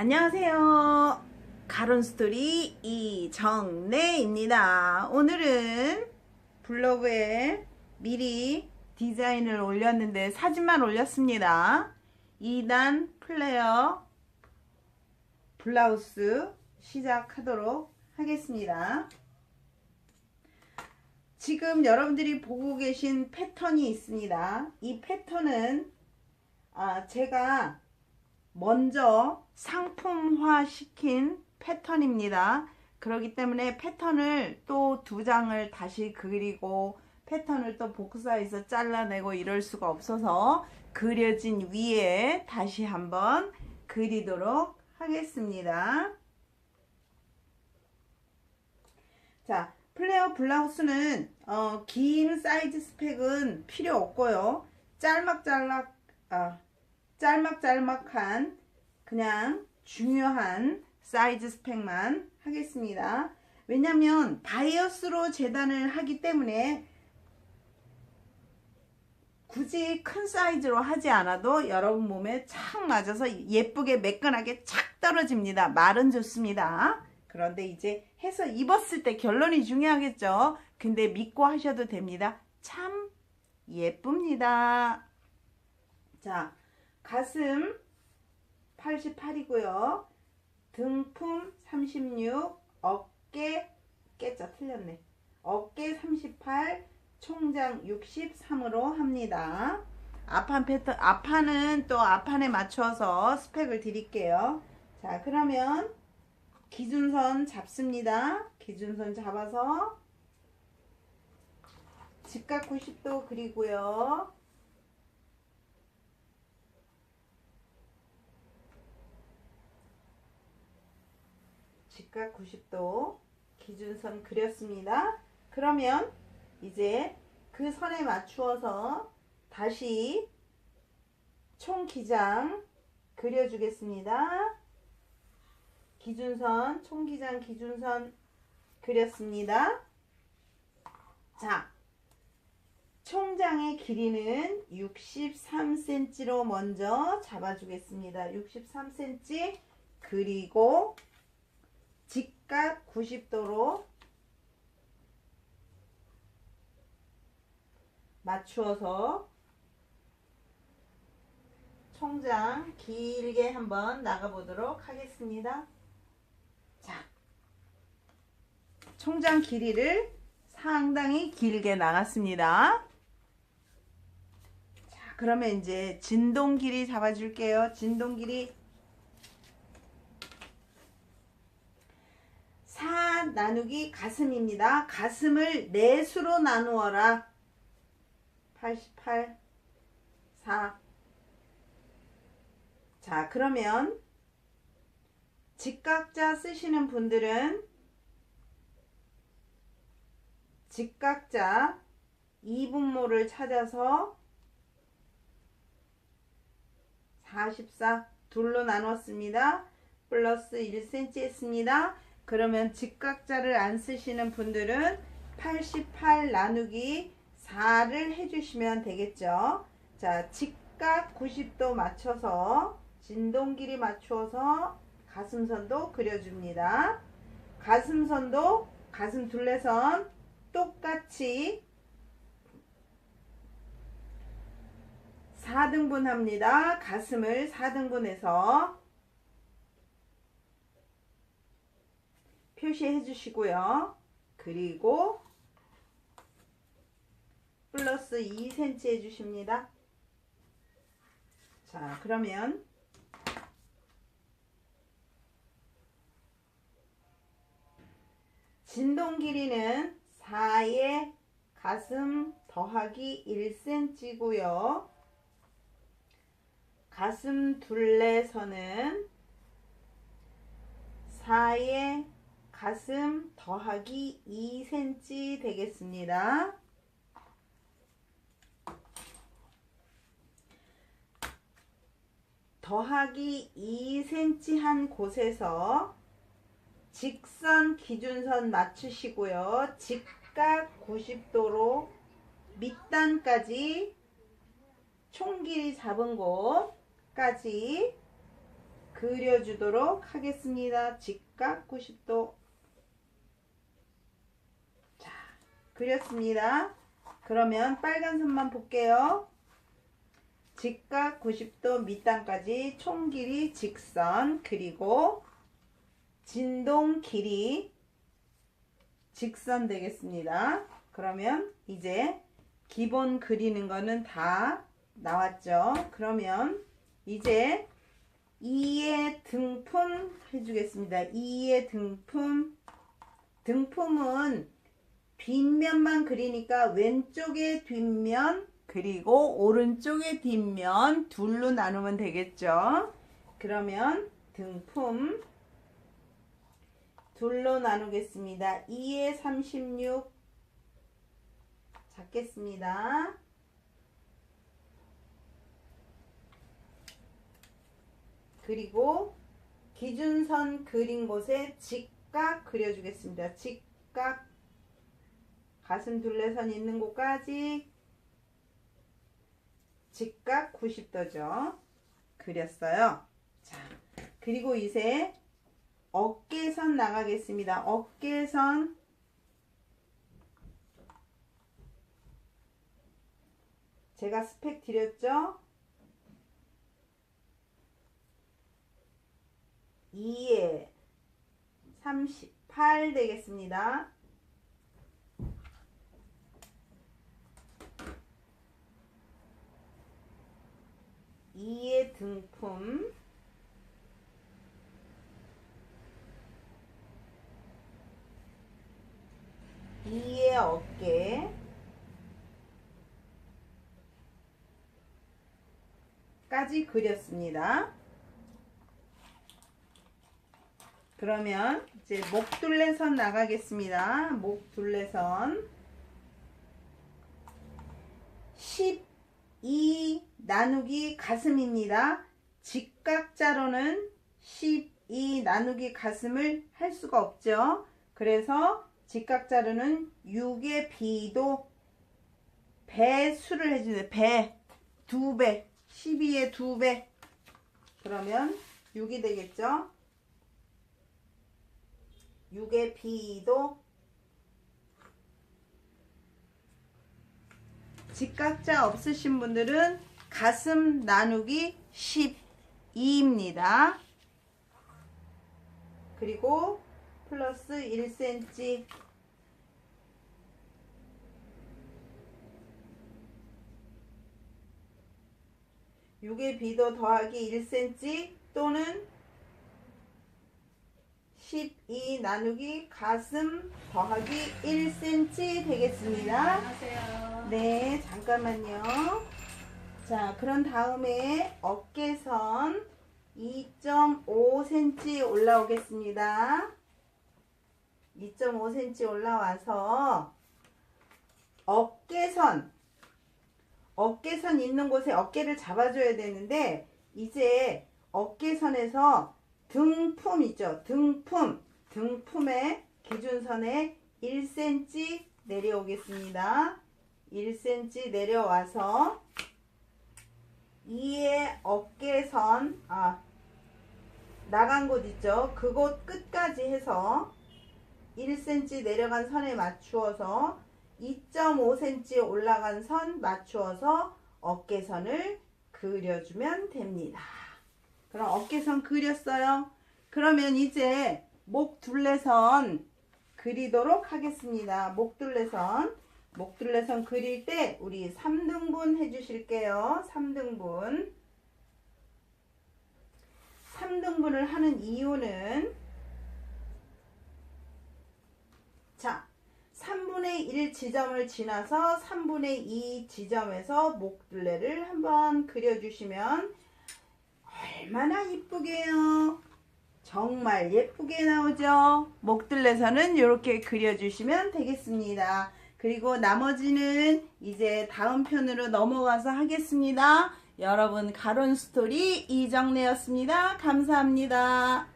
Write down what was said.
안녕하세요. 가론스토리 이정래입니다. 오늘은 블로그에 미리 디자인을 올렸는데 사진만 올렸습니다. 2단 플레어 블라우스 시작하도록 하겠습니다. 지금 여러분들이 보고 계신 패턴이 있습니다. 이 패턴은 아, 제가 먼저 상품화 시킨 패턴입니다. 그렇기 때문에 패턴을 또 두 장을 다시 그리고 패턴을 또 복사해서 잘라내고 이럴 수가 없어서 그려진 위에 다시 한번 그리도록 하겠습니다. 자, 플레어 블라우스는 어, 긴 사이즈 스펙은 필요 없고요. 짤막짤막 아, 짤막짤막한 그냥 중요한 사이즈 스펙만 하겠습니다. 왜냐면 바이어스로 재단을 하기 때문에 굳이 큰 사이즈로 하지 않아도 여러분 몸에 착 맞아서 예쁘게 매끈하게 착 떨어집니다. 말은 좋습니다. 그런데 이제 해서 입었을 때 결론이 중요하겠죠. 근데 믿고 하셔도 됩니다. 참 예쁩니다. 자, 가슴 88이고요. 등품 36, 어깨 깨자 틀렸네. 어깨 38, 총장 63으로 합니다. 앞판 패턴 앞판은 또 앞판에 맞춰서 스펙을 드릴게요. 자, 그러면 기준선 잡습니다. 기준선 잡아서 직각 90도 그리고요. 직각 90도 기준선 그렸습니다. 그러면 이제 그 선에 맞추어서 다시 총 기장 그려주겠습니다. 기준선, 총기장 기준선 그렸습니다. 자, 총장의 길이는 63cm로 먼저 잡아주겠습니다. 63cm 그리고 직각 90도로 맞추어서 총장 길게 한번 나가보도록 하겠습니다. 자, 총장 길이를 상당히 길게 나갔습니다. 자, 그러면 이제 진동 길이 잡아줄게요. 진동 길이 4 나누기 가슴입니다. 가슴을 넷수로 나누어라. 88, 4. 자, 그러면 직각자 쓰시는 분들은 직각자 2분모를 찾아서 44 둘로 나눴습니다. 플러스 1cm 했습니다. 그러면 직각자를 안 쓰시는 분들은 88 나누기 4를 해주시면 되겠죠. 자, 직각 90도 맞춰서 진동 길이 맞추어서 가슴선도 그려줍니다. 가슴선도 가슴 둘레선 똑같이 4등분 합니다. 가슴을 4등분해서 표시해 주시고요. 그리고 플러스 2cm 해주십니다. 자, 그러면 진동 길이는 4의 가슴 더하기 1cm고요. 가슴 둘레선은 4의 가슴 더하기 2cm 되겠습니다. 더하기 2cm 한 곳에서 직선 기준선 맞추시고요. 직각 90도로 밑단까지 총 길이 잡은 곳까지 그려주도록 하겠습니다. 직각 90도. 자, 그렸습니다. 그러면 빨간 선만 볼게요. 직각 90도 밑단까지 총 길이 직선 그리고 진동 길이 직선 되겠습니다. 그러면 이제 기본 그리는 거는 다 나왔죠. 그러면 이제 2의 등품 해주겠습니다. 2의 등품 등품은 뒷면만 그리니까 왼쪽의 뒷면 그리고 오른쪽의 뒷면 둘로 나누면 되겠죠. 그러면 등품 둘로 나누겠습니다. 2의 36 잡겠습니다. 그리고 기준선 그린 곳에 직각 그려주겠습니다. 직각 가슴 둘레선 있는 곳까지 직각 90도죠. 그렸어요. 자, 그리고 이제 어깨선 나가겠습니다. 어깨선 제가 스펙 드렸죠? 2에 38 되겠습니다. 이의 등품 이의 어깨 까지 그렸습니다. 그러면 이제 목둘레선 나가겠습니다. 목둘레선 12 나누기 가슴입니다. 직각자로는 12 나누기 가슴을 할 수가 없죠. 그래서 직각자로는 6의 비도 배수를 해주세요. 배. 두 배. 12의 두 배. 그러면 6이 되겠죠. 6의 비도 직각자 없으신 분들은 가슴 나누기 12입니다. 그리고 플러스 1cm 육의 비도 더하기 1cm 또는 12 나누기 가슴 더하기 1cm 되겠습니다. 안녕하세요. 네, 잠깐만요. 자, 그런 다음에 어깨선 2.5cm 올라오겠습니다. 2.5cm 올라와서 어깨선 어깨선 있는 곳에 어깨를 잡아줘야 되는데 이제 어깨선에서 등품 있죠. 등품 등품의 기준선에 1cm 내려오겠습니다. 1cm 내려와서 2의 어깨선 아 나간 곳 있죠. 그곳 끝까지 해서 1cm 내려간 선에 맞추어서 2.5cm 올라간 선 맞추어서 어깨선을 그려주면 됩니다. 그럼 어깨선 그렸어요. 그러면 이제 목 둘레선 그리도록 하겠습니다. 목 둘레선. 목 둘레선 그릴 때 우리 3등분 해주실게요. 3등분. 3등분을 하는 이유는 자, 3분의 1 지점을 지나서 3분의 2 지점에서 목둘레를 한번 그려주시면 얼마나 이쁘게요. 정말 예쁘게 나오죠. 목둘레선은 이렇게 그려주시면 되겠습니다. 그리고 나머지는 이제 다음 편으로 넘어가서 하겠습니다. 여러분 가론 스토리 이정래였습니다. 감사합니다.